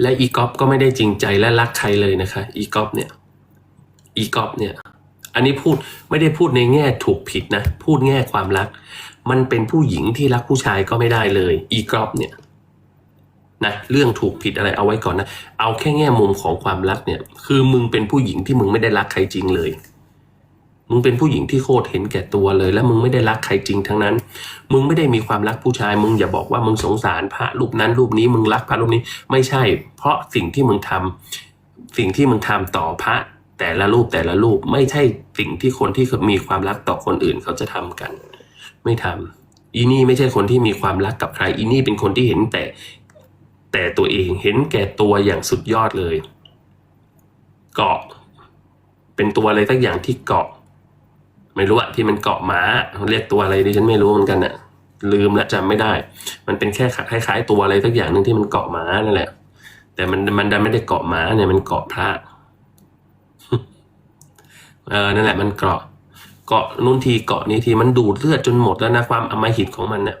และอีกอฟก็ไม่ได้จริงใจและรักใครเลยนะคะอีกอฟเนี่ยอีกอฟเนี่ยอันนี้พูดไม่ได้พูดในแง่ถูกผิดนะ พูดแง่ความรัก มันเป็นผู้หญิงที่รักผู้ชายก็ไม่ได้เลย อีกอฟเนี่ยนะเรื่องถูกผิดอะไรเอาไว้ก่อนนะ เอาแค่แง่มุมของความรักเนี่ย คือมึงเป็นผู้หญิงที่มึงไม่ได้รักใครจริงเลย มึงเป็นผู้หญิงที่โคตรเห็นแก่ตัวเลย และมึงไม่ได้รักใครจริงทั้งนั้น มึงไม่ได้มีความรักผู้ชาย มึงอย่าบอกว่ามึงสงสารพระรูปนั้นรูปนี้มึงรักพระรูปนี้ไม่ใช่ เพราะสิ่งที่มึงทำสิ่งที่มึงทำต่อพระแต่ละรูปแต่ละรูปไม่ใช่สิ่งที่คนที่มีความรักต่อคนอื่นเขาจะทำกัน ไม่ทำอีนี่ไม่ใช่คนที่มีความรักกับใคร อีนี่เป็นคนที่เห็นแต่ แต่ตัวเองเห็นแก่ตัวอย่างสุดยอดเลย เกาะ เป็นตัวอะไรสักอย่างที่เกาะ ไม่รู้อะที่มันเกาะม้าเรียกตัวอะไรดิฉันไม่รู้เหมือนกันอะลืมและจำไม่ได้ มันเป็นแค่คล้ายๆตัวอะไรสักอย่างหนึ่งที่มันเกาะม้านั่นแหละ แต่มันมันดันไม่ได้เกาะม้าเนี่ยมันเกาะพระเออนั่นแหละ มันเกาะเกาะนู่นทีเกาะนี้ทีมันดูดเลือดจนหมดแล้วนะความอมหิตของมันเนี่ย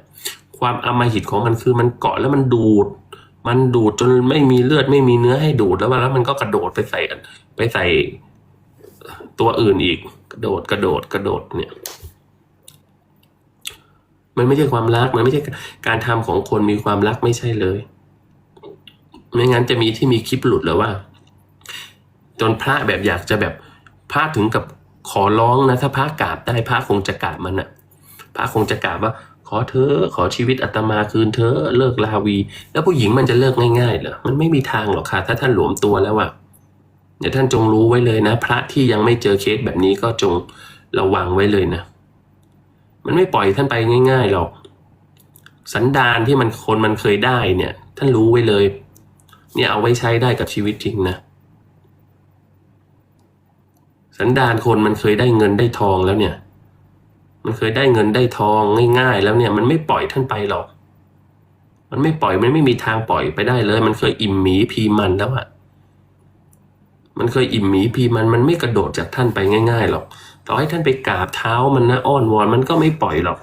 ความอมหิตของมันคือมันเกาะแล้วมันดูด มันดูดจนไม่มีเลือดไม่มีเนื้อให้ดูดแล้วแล้วมันก็กระโดดไปใส่ไปใส่ตัวอื่นอีก กระโดดกระโดดกระโดดเนี่ย มันไม่ใช่ความรักมันไม่ใช่การทำของคนมีความรักไม่ใช่เลยไม่งั้นจะมีที่มีคลิปหลุดแล้วว่า จนพระแบบอยากจะแบบพระถึงกับขอร้องนะถ้าพระกราบได้พระคงจะกราบมันอะพระคงจะกราบว่า ขอเธอขอชีวิตอาตมาคืนเธอเลิกลาวี แล้วผู้หญิงมันจะเลิกง่ายๆเหรอมันไม่มีทางหรอกค่ะ ถ้าท่านหลวมตัวแล้วอะ เดี๋ยวท่านจงรู้ไว้เลยนะ พระที่ยังไม่เจอเคสแบบนี้ก็จงระวังไว้เลยนะ มันไม่ปล่อยท่านไปง่ายๆหรอก สันดานที่มันคนมันเคยได้เนี่ย ท่านรู้ไว้เลย เนี่ยเอาไว้ใช้ได้กับชีวิตจริงนะ สันดานคนมันเคยได้เงินได้ทองแล้วเนี่ย มันเคยได้เงินได้ทองง่าย ๆ แล้วเนี่ย มันไม่ปล่อยท่านไปหรอก มันไม่ปล่อยมันไม่มีทางปล่อยไปได้เลย มันเคยอิ่มหมีพีมันแล้วอะ มันเคยอิ่มหมีพีมันมันไม่กระโดดจากท่านไปง่ายๆหรอก ต่อให้ท่านไปกราบเท้ามันนะอ้อนวอนมันก็ไม่ปล่อยหรอก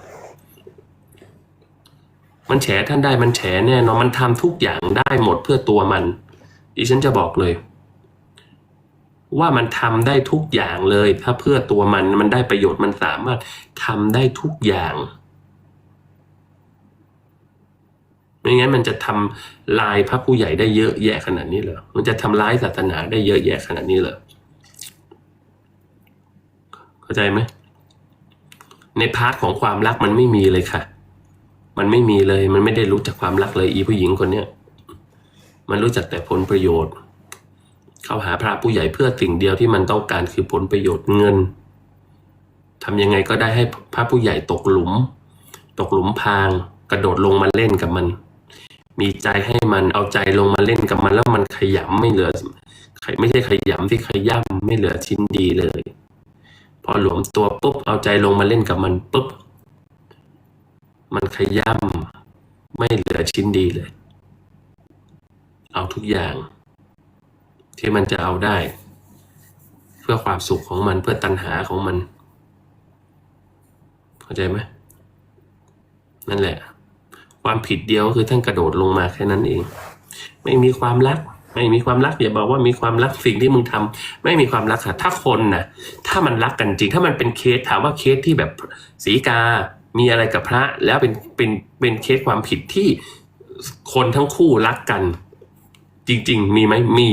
มันแฉท่านได้มันแฉแน่นอนมันทำทุกอย่างได้หมดเพื่อตัวมัน ดิฉันจะบอกเลย ว่ามันทำได้ทุกอย่างเลย ถ้าเพื่อตัวมันมันได้ประโยชน์มันสามารถทำได้ทุกอย่าง ไม่งั้นมันจะทำลายพระผู้ใหญ่ได้เยอะแยะขนาดนี้เหรอมันจะทำร้ายศาสนาได้เยอะแยะขนาดนี้เหรอเข้าใจไหมในพาร์ทของความรักมันไม่มีเลยค่ะ มันไม่มีเลย มันไม่ได้รู้จักความรักเลยอีผู้หญิงคนเนี้ยมันรู้จักแต่ผลประโยชน์ เข้าหาพระผู้ใหญ่เพื่อสิ่งเดียวที่มันต้องการคือผลประโยชน์เงินทำยังไงก็ได้ให้พระผู้ใหญ่ตกหลุม ตกหลุมพราง กระโดดลงมาเล่นกับมัน มีใจให้มันเอาใจลงมาเล่นกับมันแล้วมันขยำไม่เหลือไม่ใช่ขยำที่ขย่ำไม่เหลือชิ้นดีเลย พอหลวมตัวปุ๊บเอาใจลงมาเล่นกับมันปุ๊บ มันขย่ำไม่เหลือชิ้นดีเลย เอาทุกอย่าง ที่มันจะเอาได้ เพื่อความสุขของมันเพื่อตัณหาของมัน เข้าใจไหมนั่นแหละ ความผิดเดียวคือท่านกระโดดลงมาแค่นั้นเอง ไม่มีความรัก ไม่มีความรักอย่าบอกว่ามีความรักสิ่งที่มึงทำไม่มีความรักค่ะ ถ้าคนนะถ้ามันรักกันจริง ถ้ามันเป็นเคสถามว่าเคสที่แบบสีกา มีอะไรกับพระ แล้วเป็นเป็นเป็นเคสความผิดที่คนทั้งคู่รักกัน จริง ๆ มีไหมมี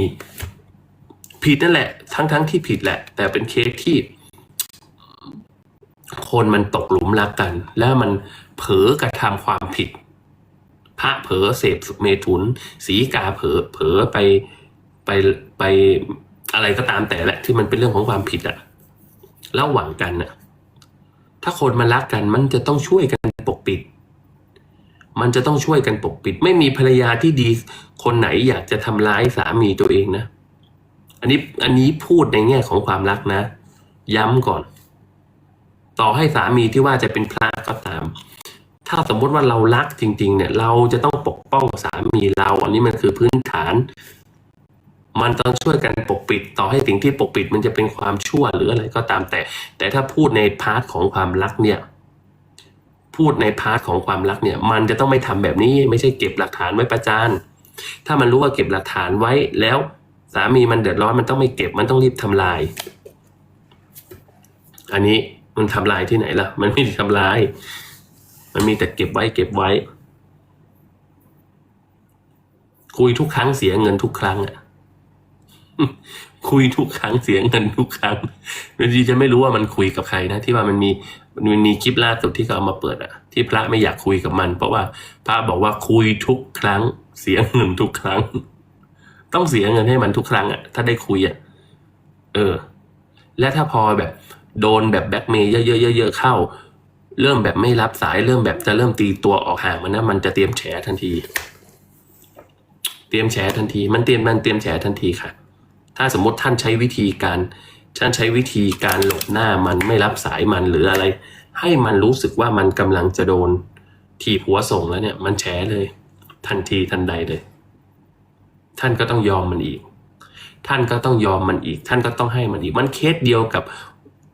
ผิดนั่นแหละ ทั้งทั้งที่ผิดแหละ แต่เป็นเคสที่คนมันตกหลุมรักกัน แล้วมันเผลอกระทำความผิด พระเผลอเสพเมถุน สีกาเผลอเผลอไปไปไปอะไรก็ตามแต่แหละ ที่มันเป็นเรื่องของความผิดอะระหว่างกันอะถ้าคนมันรักกันมันจะต้องช่วยกันปกปิด มันจะต้องช่วยกันปกปิด ไม่มีภรรยาที่ดี คนไหนอยากจะทำร้ายสามีตัวเองนะ อันนี้อันนี้พูดในแง่ของความรักนะ ย้ำก่อน ต่อให้สามีที่ว่าจะเป็นพระก็ต ถ้าสมมติว่าเรารักจริง ๆ เนี่ย เราจะต้องปกป้องสามีเรา อันนี้มันคือพื้นฐาน มันต้องช่วยกันปกปิดต่อให้สิ่งที่ปกปิดมันจะเป็นความชั่วหรืออะไรก็ตามแต่ แต่ถ้าพูดในพาร์ทของความรักเนี่ย พูดในพาร์ทของความรักเนี่ย มันจะต้องไม่ทำแบบนี้ไม่ใช่เก็บหลักฐานไว้ประจานถ้ามันรู้ว่าเก็บหลักฐานไว้แล้วสามีมันเดือดร้อนมันต้องไม่เก็บมันต้องรีบทำลาย อันนี้มันทำลายที่ไหนล่ะ มันไม่ได้ทำลาย มันมีแต่เก็บไว้เก็บไว้ คุยทุกครั้งเสียเงินทุกครั้งอะคุยทุกครั้งเสียเงินทุกครั้งบางทีจะไม่รู้ว่ามันคุยกับใครนะ ที่ว่ามันมีมันมีคลิปล่าสุดที่เขาเอามาเปิดอะที่พระไม่อยากคุยกับมัน เพราะว่าพระบอกว่าคุยทุกครั้ง เสียเงินทุกครั้ง ต้องเสียเงินให้มันทุกครั้งอะถ้าได้คุยอะเออ และถ้าพอแบบ โดนแบบแบ็กเมย์เยอะๆเยอะๆเข้า เริ่มแบบไม่รับสายเริ่มแบบจะเริ่มตีตัวออกห่างมันนะ มันจะเตรียมแฉทันที เตรียมแฉทันที มันเตรียมมันเตรียมแฉทันทีค่ะ ถ้าสมมติท่านใช้วิธีการท่านใช้วิธีการหลบหน้ามันไม่รับสายมันหรืออะไร ให้มันรู้สึกว่ามันกำลังจะโดนทีบหัวส่งแล้วเนี่ย มันแฉเลย ทันทีทันใดเลย ท่านก็ต้องยอมมันอีก ท่านก็ต้องยอมมันอีก ท่านก็ต้องให้มันอีก มันเคสเดียวกับ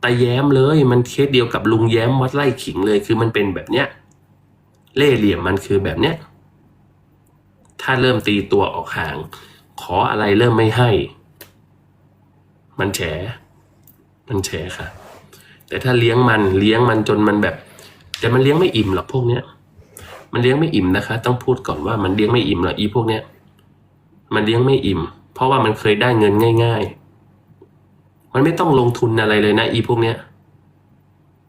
ตาแย้มเลย มันเคสเดียวกับลุงแย้มวัดไร่ขิงเลย คือมันเป็นแบบเนี้ยเล่เหลี่ยมมันคือแบบเนี้ยถ้าเริ่มตีตัวออกห่าง ขออะไรเริ่มไม่ให้ มันแฉ มันแฉค่ะ แต่ถ้าเลี้ยงมันเลี้ยงมันจนมันแบบ แต่มันเลี้ยงไม่อิ่มหรอกพวกเนี้ย มันเลี้ยงไม่อิ่มนะคะ ต้องพูดก่อนว่ามันเลี้ยงไม่อิ่มหรอกอีพวกเนี้ย มันเลี้ยงไม่อิ่ม เพราะว่ามันเคยได้เงินง่าย ๆ มันไม่ต้องลงทุนอะไรเลยนะอีพวกเนี้ย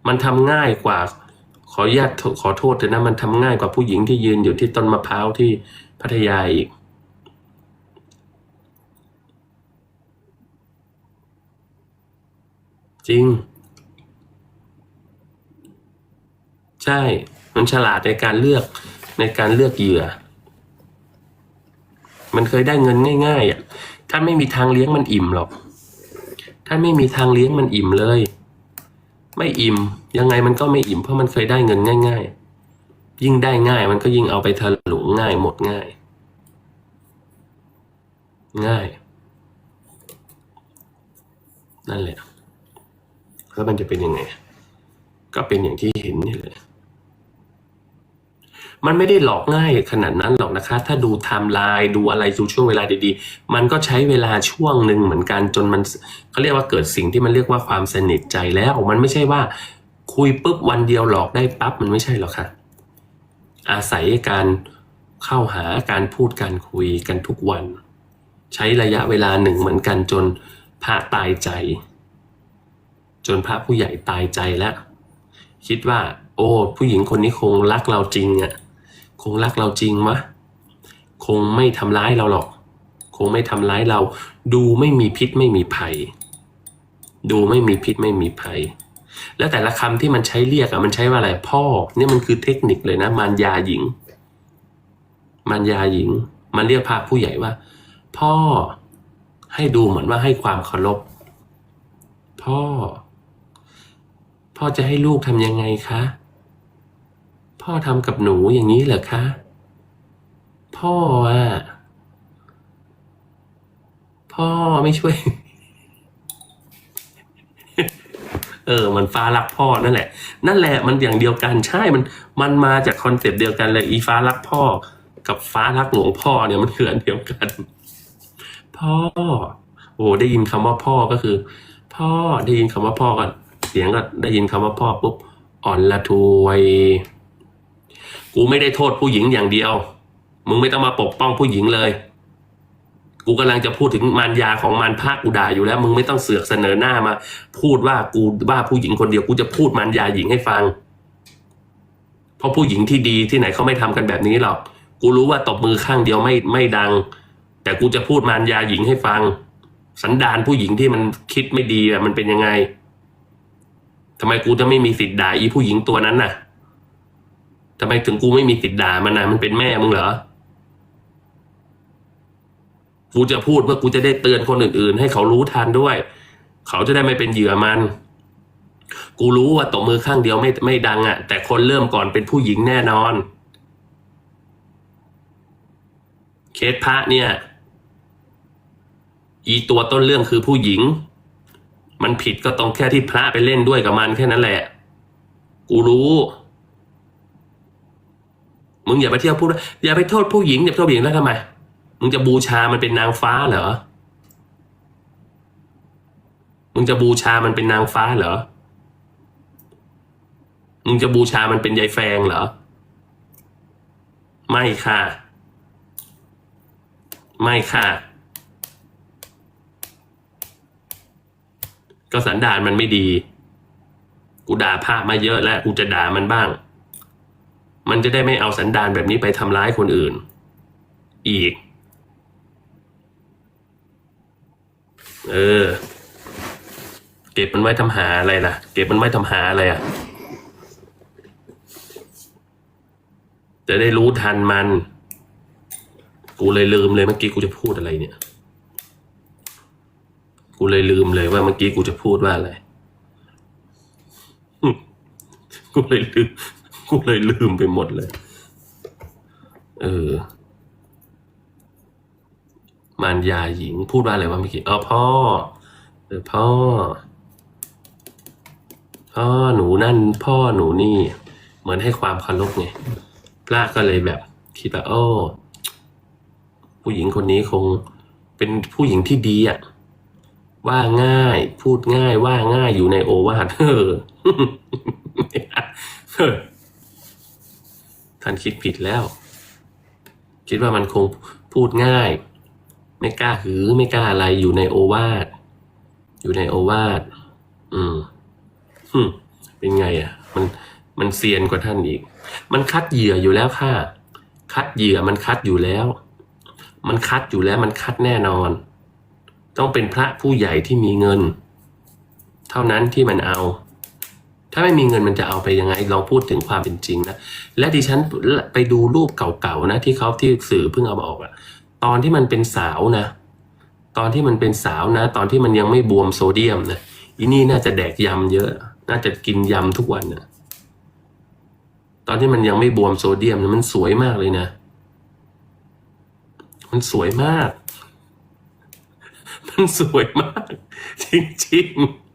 มันทำง่ายกว่า ขออนุญาตขอโทษเถอะนะ มันทำง่ายกว่าผู้หญิงที่ยืนอยู่ที่ต้นมะพร้าวที่พัทยาอีก จริง ใช่ มันฉลาดในการเลือกในการเลือกเหยื่อ มันเคยได้เงินง่าย ๆอะ ถ้าไม่มีทางเลี้ยงมันอิ่มหรอก ถ้าไม่มีทางเลี้ยงมันอิ่มเลย ไม่อิ่ม ยังไงมันก็ไม่อิ่มเพราะมันเคยได้เงินง่าย ๆ ยิ่งได้ง่ายมันก็ยิ่งเอาไปถลุงง่ายหมดง่าย ง่าย นั่นแหละแล้วมันจะเป็นยังไง ก็เป็นอย่างที่เห็นนี่แหละ มันไม่ได้หลอกง่ายขนาดนั้นหรอกนะคะ ถ้าดูไทม์ไลน์ดูอะไรดูช่วงเวลาดีๆ มันก็ใช้เวลาช่วงหนึ่งเหมือนกันจนมันเขาเรียกว่าเกิดสิ่งที่มันเรียกว่าความสนิทใจแล้วมันไม่ใช่ว่า คุยปุ๊บวันเดียวหลอกได้ปั๊บมันไม่ใช่หรอกค่ะ อาศัยการเข้าหาการพูดการคุยกันทุกวัน ใช้ระยะเวลาหนึ่งเหมือนกันจนพระตายใจ จนพระผู้ใหญ่ตายใจแล้วคิดว่า โอ้ผู้หญิงคนนี้คงรักเราจริงอะ่ะ คงรักเราจริงมะ คงไม่ทำร้ายเราหรอก คงไม่ทำร้ายเรา ดูไม่มีพิษไม่มีภัย ดูไม่มีพิษไม่มีภัย แล้วแต่ละคำที่มันใช้เรียกอะมันใช้ว่าอะไรพ่อ เนี่ยมันคือเทคนิคเลยนะมารยาหญิงมารยาหญิง มันเรียกพระผู้ใหญ่ว่า พ่อให้ดูเหมือนว่าให้ความเคารพพ่อ พ่อจะให้ลูกทำยังไงคะ พ่อทำกับหนูอย่างนี้เหรอคะ พ่ออะ พ่อไม่ช่วย เออ มันฟ้ารักพ่อนั่นแหละ นั่นแหละมันอย่างเดียวกันใช่มันมันมาจากคอนเซปต์เดียวกันเลยอีฟ้ารักพ่อ กับฟ้ารักหลวงพ่อเนี่ยมันคืออันเดียวกัน พ่อ โอ้ได้ยินคำว่าพ่อก็คือ พ่อได้ยินคำว่าพ่อก่อนเสียงก็ได้ยินคำว่าพ่อปุ๊บอ่อนละทวย กูไม่ได้โทษผู้หญิงอย่างเดียว มึงไม่ต้องมาปกป้องผู้หญิงเลย กูกำลังจะพูดถึงมารยาของมารภาคกูด่าอยู่แล้ว มึงไม่ต้องเสือกเสนอหน้ามา พูดว่ากูว่าผู้หญิงคนเดียวกูจะพูดมารยาหญิงให้ฟัง เพราะผู้หญิงที่ดีที่ไหนเขาไม่ทำกันแบบนี้หรอก กูรู้ว่าตบมือข้างเดียวไม่ไม่ดัง แต่กูจะพูดมารยาหญิงให้ฟัง สันดานผู้หญิงที่มันคิดไม่ดีอะมันเป็นยังไงทำไมกูจะไม่มีสิทธิ์ด่าอีผู้หญิงตัวนั้นน่ะ ทำไมถึงกูไม่มีสิทธิ์ด่ามันนะมันเป็นแม่มึงเหรอ กูจะพูดเพื่อกูจะได้เตือนคนอื่น ๆ ให้เขารู้ทันด้วย เขาจะได้ไม่เป็นเหยื่อมัน กูรู้ว่าตบมือข้างเดียวไม่ไม่ดังอะ่ะ แต่คนเริ่มก่อนเป็นผู้หญิงแน่นอน เคสพระเนี่ย อีตัวต้นเรื่องคือผู้หญิง มันผิดก็ตรงแค่ที่พระไปเล่นด้วยกับมันแค่นั้นแหละ กูรู้ มึงอย่าไปเที่ยวพูดอย่าไปโทษผู้หญิงอย่าไปโทษผู้หญิงแล้วทำไมมึงจะบูชามันเป็นนางฟ้าเหรอมึงจะบูชามันเป็นนางฟ้าเหรอมึงจะบูชามันเป็นยายแฟงเหรอ ไม่ค่ะ ไม่ค่ะ ก็สันดานมันไม่ดี กูด่าพระมาเยอะแล้ว กูจะด่ามันบ้าง มันจะได้ไม่เอาสันดานแบบนี้ไปทำร้ายคนอื่น อีก เออ เก็บมันไว้ทำหาอะไรล่ะ เก็บมันไว้ทำหาอะไรอะ จะได้รู้ทันมัน กูเลยลืมเลยเมื่อกี้กูจะพูดอะไรเนี่ย กูเลยลืมเลยว่าเมื่อกี้กูจะพูดว่าอะไร กูเลยลืม เลยลืมไปหมดเลย เออ มารยาหญิงพูดว่าอะไรวะเมื่อกี้อ๋อพ่อเออพ่อ พ่อหนูนั่น พ่อหนูนี่ เหมือนให้ความเคารพไงพระก็เลยแบบคิดว่าโอ้ผู้หญิงคนนี้คงเป็นผู้หญิงที่ดีอะว่าง่าย พูดง่ายว่าง่ายอยู่ในโอวาทเออเออ ท่านคิดผิดแล้ว คิดว่ามันคงพูดง่าย ไม่กล้าหือ ไม่กล้าอะไรอยู่ในโอวาทอยู่ในโอวาทอืมหึเป็นไงอะ มันมันเซียนกว่าท่านอีก มันคัดเหยื่ออยู่แล้วค่ะ คัดเหยื่อมันคัดอยู่แล้ว มันคัดอยู่แล้วมันคัดแน่นอน ต้องเป็นพระผู้ใหญ่ที่มีเงิน เท่านั้นที่มันเอา ถ้าไม่มีเงินมันจะเอาไปยังไงลองพูดถึงความเป็นจริงนะและดิฉันไปดูรูปเก่าๆนะที่เขาที่สื่อเพิ่งเอามาออกอะตอนที่มันเป็นสาวนะ ตอนที่มันเป็นสาวนะ ตอนที่มันยังไม่บวมโซเดียมนะอีนี่น่าจะแดกยำเยอะ น่าจะกินยำทุกวันนะตอนที่มันยังไม่บวมโซเดียมนะมันสวยมากเลยนะ มันสวยมาก มันสวยมาก จริงๆ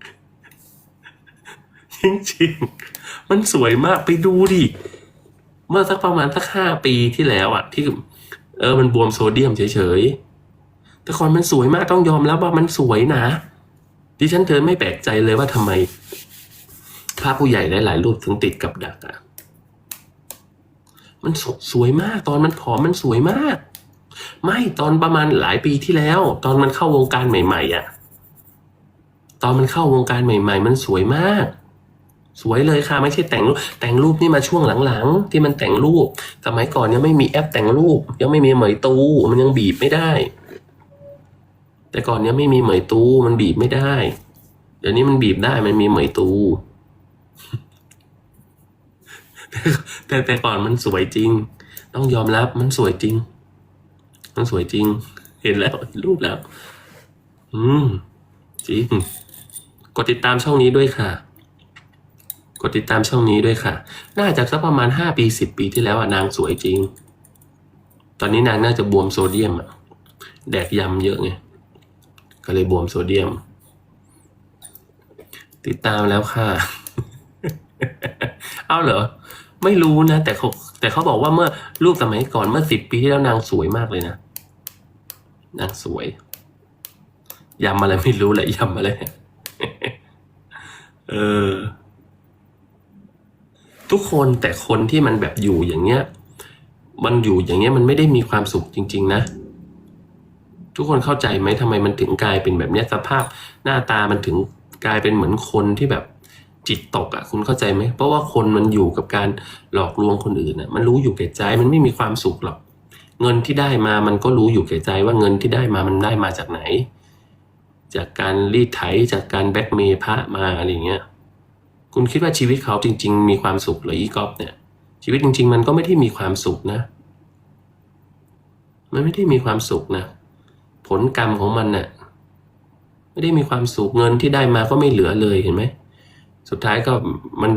จริงๆ มันสวยมากไปดูดิเมื่อสักประมาณสักห้าปีที่แล้วอะที่ เออมันบวมโซเดียมเฉยๆแต่ก่อนมันสวยมากต้องยอมรับว่ามันสวยนะดิฉันเธอไม่แปลกใจเลยว่าทำไมพระผู้ใหญ่หลายๆรูปถึงติดกับดักอะมันสสวยมากตอนมันผอมมันสวยมาก ไม่ตอนประมาณหลายปีที่แล้ว ตอนมันเข้าวงการใหม่ ๆอะตอนมันเข้าวงการใหม่ ๆ มันสวยมาก สวยเลยค่ะไม่ใช่แต่งรูปแต่งรูปนี่มาช่วงหลังๆ ที่มันแต่งรูป สมัยก่อนยังไม่มีแอปแต่งรูป ยังไม่มีเหมยตูมันยังบีบไม่ได้ แต่ก่อนยังไม่มีเหมยตูมันบีบไม่ได้ เดี๋ยวนี้มันบีบได้มันมีเหมยตูแต่แต่ก่อนมันสวยจริง ต้องยอมรับมันสวยจริง มันสวยจริง เห็นแล้วเห็นรูปแล้ว อืมจริงกดติดตามช่องนี้ด้วยค่ะ กดติดตามช่องนี้ด้วยค่ะ น่าจะสักประมาณห้าปีสิบปีที่แล้วอะนางสวยจริง ตอนนี้นางน่าจะบวมโซเดียมอะแดกยำเยอะไง ก็เลยบวมโซเดียม ติดตามแล้วค่ะ เอาเหรอ ไม่รู้นะ แต่เขาแต่เขาบอกว่าเมื่อรูปสมัยก่อนเมื่อสิบปีที่แล้วนางสวยมากเลยนะ นางสวยยำอะไรไม่รู้แหละยำอะไร เออ ทุกคนแต่คนที่มันแบบอยู่อย่างเงี้ย มันอยู่อย่างเงี้ยมันไม่ได้มีความสุขจริง ๆ นะ ทุกคนเข้าใจไหมทำไมมันถึงกลายเป็นแบบเนี้ยสภาพ หน้าตามันถึงกลายเป็นเหมือนคนที่แบบจิตตกอะ่ะ คุณเข้าใจไหมเพราะว่าคนมันอยู่กับการหลอกลวงคนอื่นอะ่ะ มันรู้อยู่แก่ใจมันไม่มีความสุขหรอกเงินที่ได้มามันก็รู้อยู่แก่ใจว่าเงินที่ได้มามันได้มาจากไหน จากการรีดไถจากการแบ็กเมย์พระมาอะไรเงี้ย คุณคิดว่าชีวิตเขาจริง ๆ มีความสุขเหรืออีกอฟเนี่ย ชีวิตจริง ๆ มันก็ไม่ได้มีความสุขนะ มันไม่ได้มีความสุขนะ ผลกรรมของมันเน่ะไม่ได้มีความสุขเงินที่ได้มาก็ไม่เหลือเลยเห็นไหมสุดท้ายก็มัน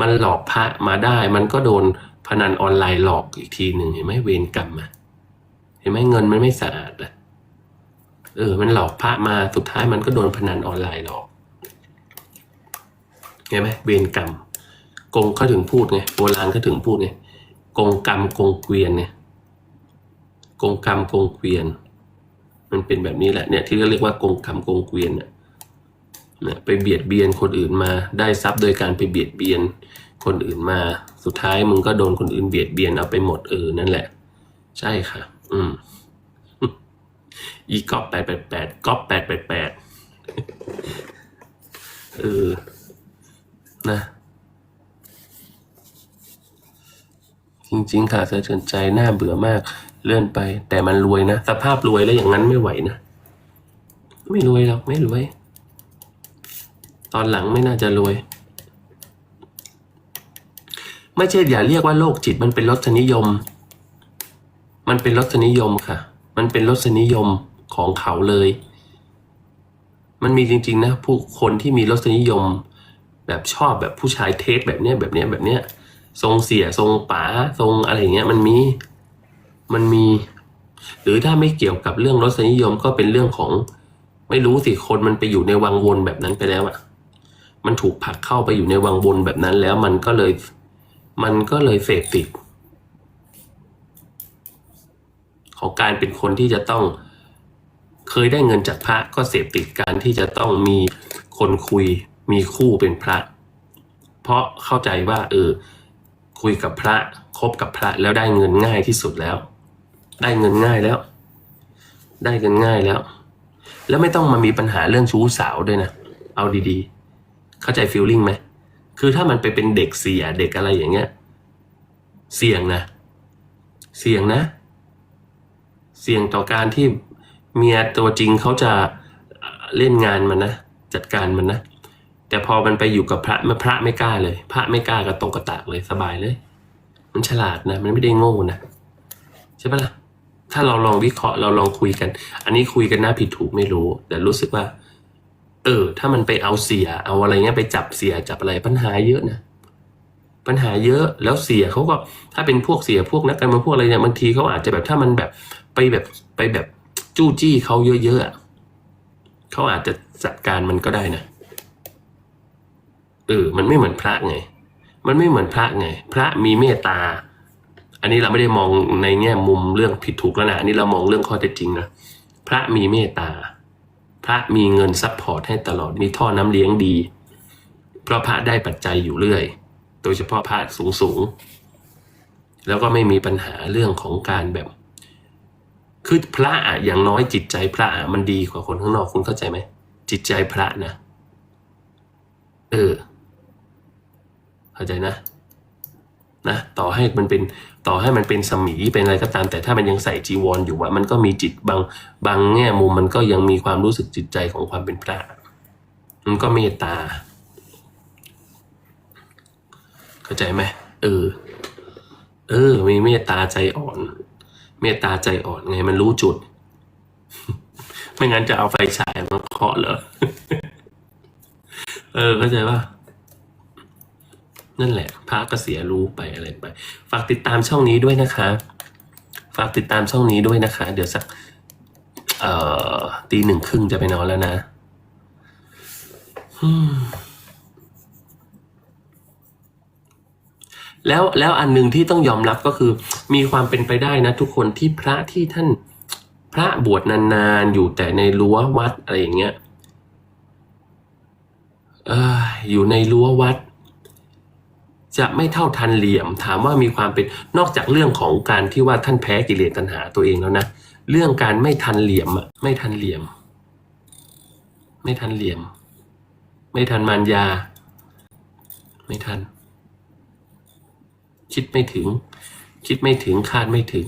มันหลอกพระมาได้ มันก็โดนพนันออนไลน์หลอกอีกทีหนึ่งเห็นไหมเวรกรรมอะเห็นไหมเงินมันไม่สะอาดอะเออ มันหลอกพระมาสุดท้ายมันก็โดนพนันออนไลน์หลอก เห็นไหมเวรกรรมกงเขาถึงพูดไงโบราณเขาถึงพูดไงกงกรรมกงเกวียนไงกงกรรมกงเกวียน มันเป็นแบบนี้แหละเนี่ยที่เขาเรียกว่ากงกรรมกงเกวียนเนี่ยไปเบียดเบียนคนอื่นมา ได้ทรัพย์โดยการไปเบียดเบียนคนอื่นมา สุดท้ายมึงก็โดนคนอื่นเบียดเบียนเอาไปหมดเออนั่นแหละ ใช่ค่ะ อืมอีกอปแปดแปดแปดก๊อปแปดแปดแปดเออ นะ จริงๆค่ะสะเทือนใจน่าเบื่อมาก เลื่อนไป แต่มันรวยนะ สภาพรวยแล้วอย่างนั้นไม่ไหวนะ ไม่รวยหรอกไม่รวย ตอนหลังไม่น่าจะรวย ไม่ใช่อย่าเรียกว่าโรคจิตมันเป็นรสนิยม มันเป็นรสนิยมค่ะ มันเป็นรสนิยมของเขาเลย มันมีจริง ๆ นะ ผู้คนที่มีรสนิยม แบบชอบแบบผู้ชายเทสแบบเนี้ยแบบเนี้ยแบบเนี้ยทรงเสียทรงป๋าทรงอะไรอย่างเงี้ยมันมีมันมี หรือถ้าไม่เกี่ยวกับเรื่องรสนิยมก็เป็นเรื่องของ ไม่รู้สิคนมันไปอยู่ในวังวนแบบนั้นไปแล้วอะมันถูกผลักเข้าไปอยู่ในวังวนแบบนั้นแล้วมันก็เลย มันก็เลยเสพติด ของการเป็นคนที่จะต้องเคยได้เงินจากพระก็เสพติดการที่จะต้องมีคนคุย มีคู่เป็นพระ เพราะเข้าใจว่า เออ คุยกับพระคบกับพระแล้วได้เงินง่ายที่สุดแล้ว ได้เงินง่ายแล้ว ได้เงินง่ายแล้ว แล้วไม่ต้องมามีปัญหาเรื่องชู้สาวด้วยนะเอาดีๆ เข้าใจฟีลลิ่งไหมคือถ้ามันไปเป็นเด็กเสียเด็กอะไรอย่างเงี้ย เสี่ยงนะ เสี่ยงนะ เสี่ยงต่อการที่เมียตัวจริงเขาจะเล่นงานมันนะ จัดการมันนะ แต่พอมันไปอยู่กับพระมันพระไม่กล้าเลย พระไม่กล้ากระตกกระตากเลยสบายเลย มันฉลาดนะ มันไม่ได้โง่นะใช่ปะล่ะถ้าเราลองวิเคราะห์เราลองคุยกัน อันนี้คุยกันนะผิดถูกไม่รู้ แต่รู้สึกว่า เออ ถ้ามันไปเอาเสีย เอาอะไรเงี้ยไปจับเสียจับอะไรปัญหาเยอะนะปัญหาเยอะแล้วเสียเขาก็ถ้าเป็นพวกเสียพวกนักการเมืองพวกอะไรเนี่ยบางทีเขาอาจจะแบบถ้ามันแบบไปแบบไปแบบจู้จี้เขาเยอะๆเขาอาจจะจัดการมันก็ได้นะ เออ มันไม่เหมือนพระไง มันไม่เหมือนพระไง พระมีเมตตา อันนี้เราไม่ได้มองในแง่มุมเรื่องผิดถูกแล้วนะอันนี้เรามองเรื่องข้อเท็จจริงนะพระมีเมตตา พระมีเงินซัพพอร์ตให้ตลอดมีท่อน้ำเลี้ยงดี เพราะพระได้ปัจจัยอยู่เรื่อย โดยเฉพาะพระสูงสูงแล้วก็ไม่มีปัญหาเรื่องของการแบบ คือพระอะอย่างน้อยจิตใจพระอะมันดีกว่าคนข้างนอกคุณเข้าใจไหมจิตใจพระนะ เออ เข้าใจนะนะต่อให้มันเป็นต่อให้มันเป็นสมีเป็นอะไรก็ตาม แต่ถ้ามันยังใส่จีวรอยู่อะมันก็มีจิตบางบางแง่มุมมันก็ยังมีความรู้สึกจิตใจของความเป็นพระมันก็เมตตา เข้าใจไหมเออ เออ มีเมตตาใจอ่อน เมตตาใจอ่อนไงมันรู้จุด ไม่งั้นจะเอาไฟฉายมาเคาะเหรอ เออ เข้าใจว่า นั่นแหละพระก็เสียรู้ไปอะไรไป ฝากติดตามช่องนี้ด้วยนะคะ ฝากติดตามช่องนี้ด้วยนะคะ เดี๋ยวสักตีหนึ่งครึ่งจะไปนอนแล้วนะแล้วแล้วอันหนึ่งที่ต้องยอมรับก็คือ มีความเป็นไปได้นะ ทุกคนที่พระที่ท่านพระบวชนานๆ อยู่แต่ในรั้ววัดอะไรอย่างเงี้ยออยู่ในรั้ววัด จะไม่เท่าทันเหลี่ยม ถามว่ามีความเป็นนอกจากเรื่องของการที่ว่าท่านแพ้กิเลสตัณหาตัวเองแล้วนะเรื่องการไม่ทันเหลี่ยมอะไม่ทันเหลี่ยม ไม่ทันเหลี่ยม ไม่ทันมารยา ไม่ทัน คิดไม่ถึง คิดไม่ถึงคาดไม่ถึง